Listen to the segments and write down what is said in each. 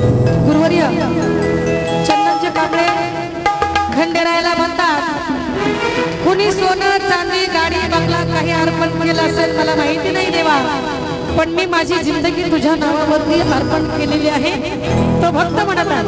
गुरुवर्य चंदनचे काकडे खंडेरायला म्हणतात. कुणी सोनं चांदी गाडी बंगला काही अर्पण केलं असेल मला माहिती नाही देवा. पण मी माझी जिंदगी तुझ्या नावावरती अर्पण केलेली आहे तो भक्त म्हणतात.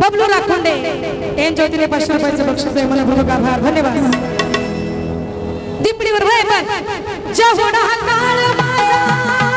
बबलू राखुंडे. यांच्या वतीने पाचशे रुपयाचं बक्षीस आहे. मला भूमिका आभार. धन्यवाद. दिपडीवर जय होणार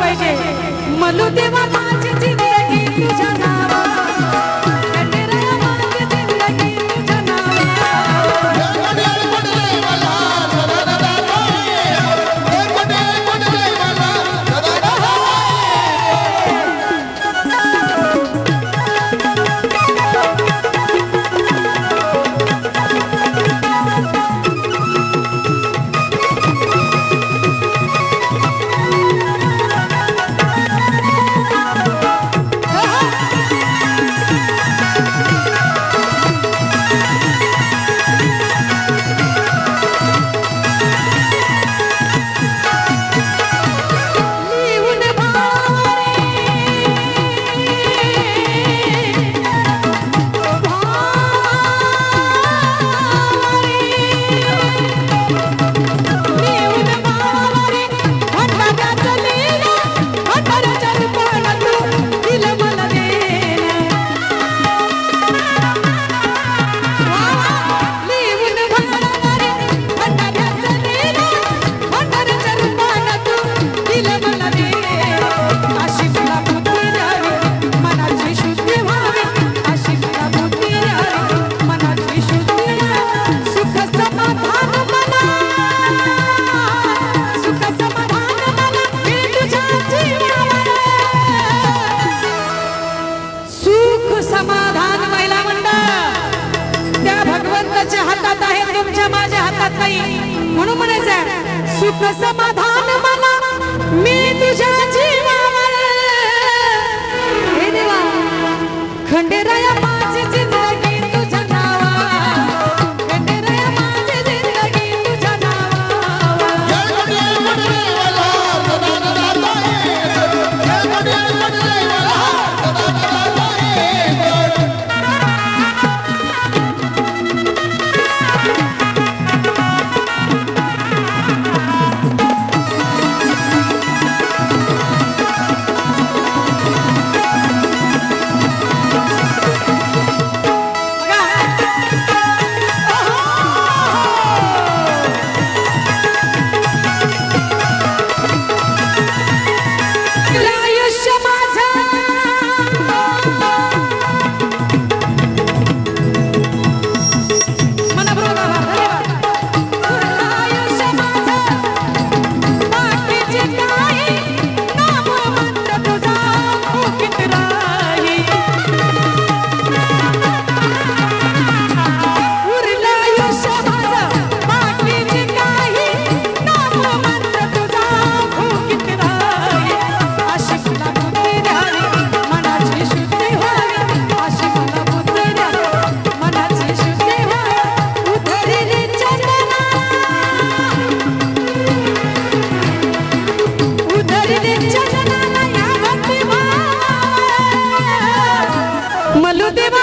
पाहिजे. मनु देवा माझे जीव तुझ्या नावा म्हणून म्हणायचं सुख समाधान मला मी मलू